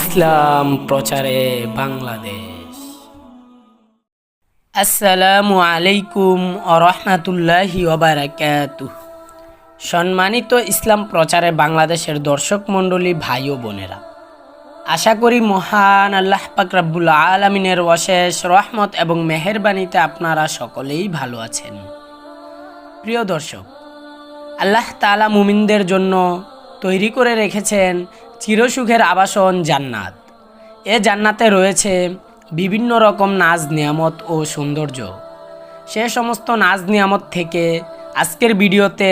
ইসলাম প্রচারে বাংলাদেশ। আসসালামু আলাইকুম আরহামাতুল্লাহি সম্মানিত ইসলাম প্রচারে বাংলাদেশের দর্শক মণ্ডলী ভাই ও বোনেরা, আশা করি মহান আল্লাহ পাক রাব্বুল আলমিনের অশেষ রহমত এবং মেহেরবানিতে আপনারা সকলেই ভালো আছেন। প্রিয় দর্শক, আল্লাহ তালা মুমিনদের জন্য তৈরি করে রেখেছেন চিরসুখের আবাসন জান্নাত। এ জান্নাতে রয়েছে বিভিন্ন রকম নাজ নিয়ামত ও সৌন্দর্য। সে সমস্ত নাজ নিয়ামত থেকে আজকের ভিডিওতে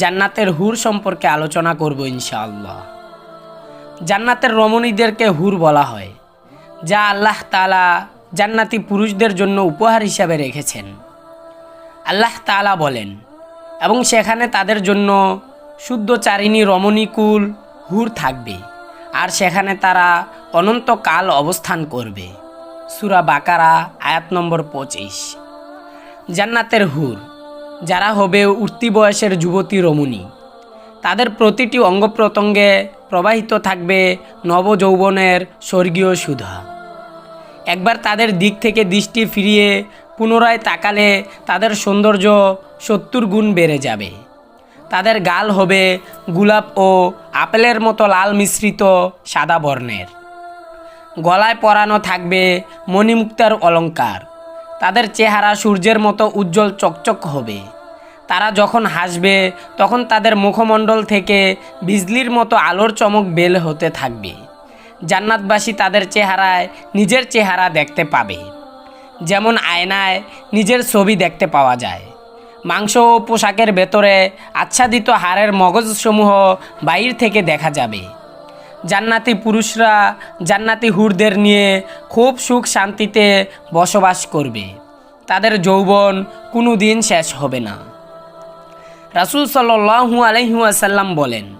জান্নাতের হুর সম্পর্কে আলোচনা করব ইনশাআল্লাহ। জান্নাতের রমণীদেরকে হুর বলা হয়, যা আল্লাহ তালা জান্নাতি পুরুষদের জন্য উপহার হিসাবে রেখেছেন। আল্লাহ তালা বলেন, এবং সেখানে তাদের জন্য শুদ্ধ চারিণী রমণীকুল হুর থাকবে। আর সেখানে তারা অনন্তকাল অবস্থান করবে। সুরা বাকারা, আয়াত নম্বর পঁচিশ। জান্নাতের হুর, যারা হবে উঠতি বয়সের যুবতী রমণী, তাদের প্রতিটি অঙ্গ প্রত্যঙ্গে প্রবাহিত থাকবে নবযৌবনের স্বর্গীয় সুধা। একবার তাদের দিক থেকে দৃষ্টি ফিরিয়ে পুনরায় তাকালে তাদের সৌন্দর্য সত্তর গুণ বেড়ে যাবে। তাদের গাল হবে গোলাপ ও আপেলের মতো লাল মিশ্রিত সাদা বর্ণের। গলায় পরানো থাকবে মণিমুক্তার অলঙ্কার। তাদের চেহারা সূর্যের মতো উজ্জ্বল চকচক হবে। তারা যখন হাসবে, তখন তাদের মুখমণ্ডল থেকে বিজলির মতো আলোর চমক বেল হতে থাকবে। জান্নাতবাসী তাদের চেহারায় নিজের চেহারা দেখতে পাবে। যেমন আয়নায় নিজের ছবি দেখতে পাওয়া যায়। মাংস ও পোশাকের ভেতরে আচ্ছাদিত হাড়ের মগজসমূহ বাইর থেকে দেখা যাবে। জান্নাতি পুরুষরা জান্নাতি হুরদের নিয়ে খুব সুখ শান্তিতে বসবাস করবে। তাদের যৌবন কোনো দিন শেষ হবে না। রাসুল সাল্লু আলহিউসাল্লাম বলেন,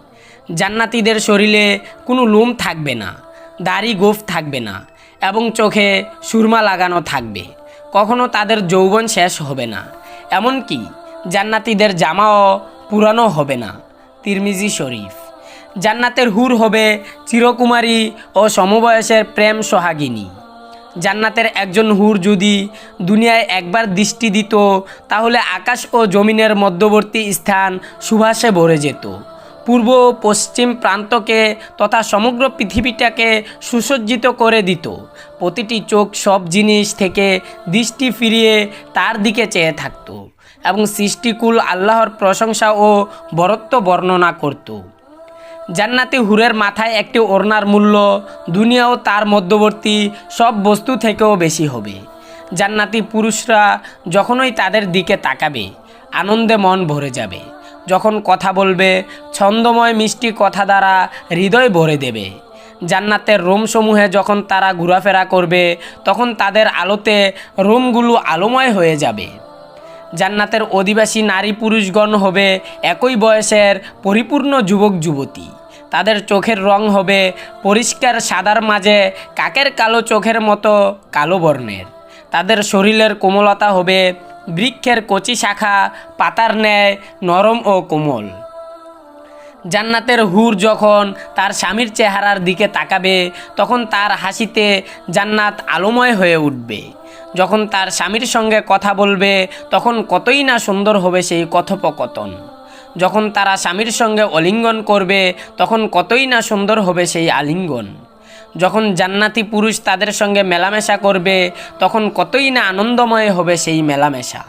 জান্নাতিদের শরীরে কোনো লোম থাকবে না, দাড়ি গোফ থাকবে না এবং চোখে সুরমা লাগানো থাকবে। কখনো তাদের যৌবন শেষ হবে না। এমনকি জান্নাতিদের জামাও পুরানো হবে না, তিরমিজি শরীফ। জান্নাতের হুর হবে চিরকুমারী ও সমবয়সের প্রেম সোহাগিনী। জান্নাতের একজন হুর যদি দুনিয়ায় একবার দৃষ্টি দিত, তাহলে আকাশ ও জমিনের মধ্যবর্তী স্থান সুভাষে ভরে যেত। পূর্ব পশ্চিম প্রান্তকে তথা সমগ্র পৃথিবীটাকে সুসজ্জিত করে দিত। প্রতিটি চোখ সব জিনিস থেকে দৃষ্টি ফিরিয়ে তার দিকে চেয়ে থাকত এবং সৃষ্টিকুল আল্লাহর প্রশংসা ও বরত্ব বর্ণনা করত। জান্নাতি হুরের মাথায় একটি ওড়নার মূল্য, দুনিয়া ও তার মধ্যবর্তী সব বস্তু থেকেও বেশি হবে। জান্নাতি পুরুষরা যখনই তাদের দিকে তাকাবে, আনন্দে মন ভরে যাবে। যখন কথা বলবে, ছন্দময় মিষ্টি কথা দ্বারা হৃদয় ভরে দেবে। জান্নাতের রোমসমূহে যখন তারা ঘোরাফেরা করবে, তখন তাদের আলোতে রোমগুলো আলোময় হয়ে যাবে। জান্নাতের অধিবাসী নারী পুরুষগণ হবে একই বয়সের পরিপূর্ণ যুবক যুবতী। তাদের চোখের রং হবে পরিষ্কার সাদার মাঝে কাকের কালো চোখের মতো কালো বর্ণের। তাদের শরীরের কোমলতা হবে বৃক্ষের কচি শাখা, পাতার ন্যায় নরম ও কোমল। জান্নাতের হুর যখন তার স্বামীর চেহারার দিকে তাকাবে, তখন তার হাসিতে জান্নাত আলোময় হয়ে উঠবে। যখন তার স্বামীর সঙ্গে কথা বলবে, তখন কতই না সুন্দর হবে সেই কথোপকথন। যখন তারা স্বামীর সঙ্গে অলিঙ্গন করবে, তখন কতই না সুন্দর হবে সেই আলিঙ্গন। যখন জান্নাতি পুরুষ তাদের সঙ্গে মেলামেশা করবে, তখন কতই না আনন্দময় হবে সেই মেলামেশা।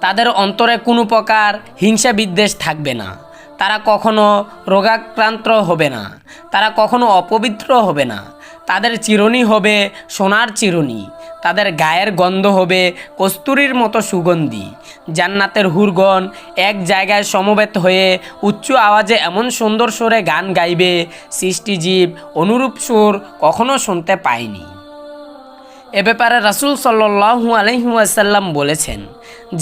তাদের অন্তরে কোনো প্রকার হিংসা বিদ্বেষ থাকবে না। তারা কখনো রোগাক্রান্ত হবে না। তারা কখনো অপবিত্র হবে না। তাদের চিরুনি হবে সোনার চিরুনি, তাদের গায়ের গন্ধ হবে কস্তুরীর মতো সুগন্ধি। জান্নাতের হুরগণ এক জায়গায় সমবেত হয়ে উচ্চ আওয়াজে এমন সুন্দর সুরে গান গাইবে সৃষ্টিজীব অনুরূপ সুর কখনো শুনতে পায়নি। এ ব্যাপারে রাসুল সাল্লু আলহিউসাল্লাম বলেছেন,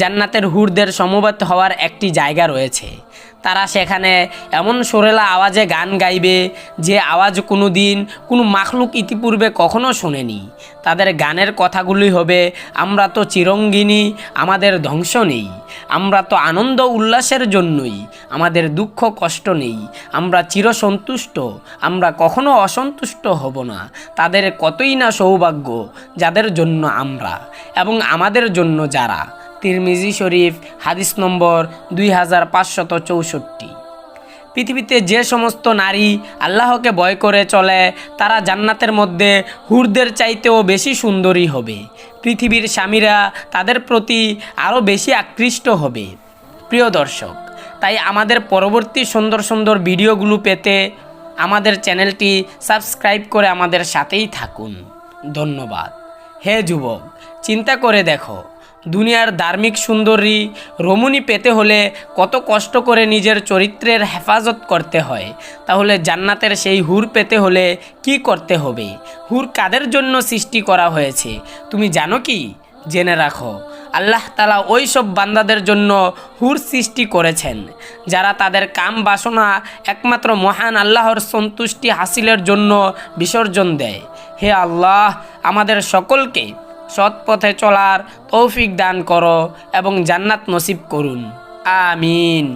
জান্নাতের হুরদের সমবেত হওয়ার একটি জায়গা রয়েছে। তারা সেখানে এমন সরেলা আওয়াজে গান গাইবে যে আওয়াজ কোনো দিন কোনো মাখলুক ইতিপূর্বে কখনো শোনেনি। তাদের গানের কথাগুলি হবে, আমরা তো চিরঙ্গিনী, আমাদের ধ্বংস নেই। আমরা তো আনন্দ উল্লাসের জন্যই, আমাদের দুঃখ কষ্ট নেই। আমরা চিরসন্তুষ্ট, আমরা কখনো অসন্তুষ্ট হব না। তাদের কতই না সৌভাগ্য, যাদের জন্য আমরা এবং আমাদের জন্য যারা। তিরমিজি শরীফ, হাদিস নম্বর দুই হাজার পাঁচশত চৌষট্টি। পৃথিবীতে যে সমস্ত নারী আল্লাহকে ভয় করে চলে, তারা জান্নাতের মধ্যে হুরদের চাইতেও বেশি সুন্দরী হবে। পৃথিবীর স্বামীরা তাদের প্রতি আরও বেশি আকৃষ্ট হবে। প্রিয় দর্শক, তাই আমাদের পরবর্তী সুন্দর সুন্দর ভিডিওগুলো পেতে আমাদের চ্যানেলটি সাবস্ক্রাইব করে আমাদের সাথেই থাকুন। ধন্যবাদ। হে যুবক চিন্তা করে দেখো। দুনিয়ার ধার্মিক সুন্দরী রমণী পেতে হলে কত কষ্ট করে নিজের চরিত্রের হেফাজত করতে হয়। তাহলে জান্নাতের সেই হুর পেতে হলে কি করতে হবে? হুর কাদের জন্য সৃষ্টি করা হয়েছে? তুমি জানো কি? জেনে রাখো। আল্লাহ তালা ওই সব বান্দাদের জন্য হুর সৃষ্টি করেছেন, যারা তাদের কাম বাসনা একমাত্র মহান আল্লাহর সন্তুষ্টি হাসিলের জন্য বিসর্জন দেয়। হে আল্লাহ, আমাদের সকলকে সৎ পথে চলার তৌফিক দান করো এবং জান্নাত নসিব করুন। আমিন।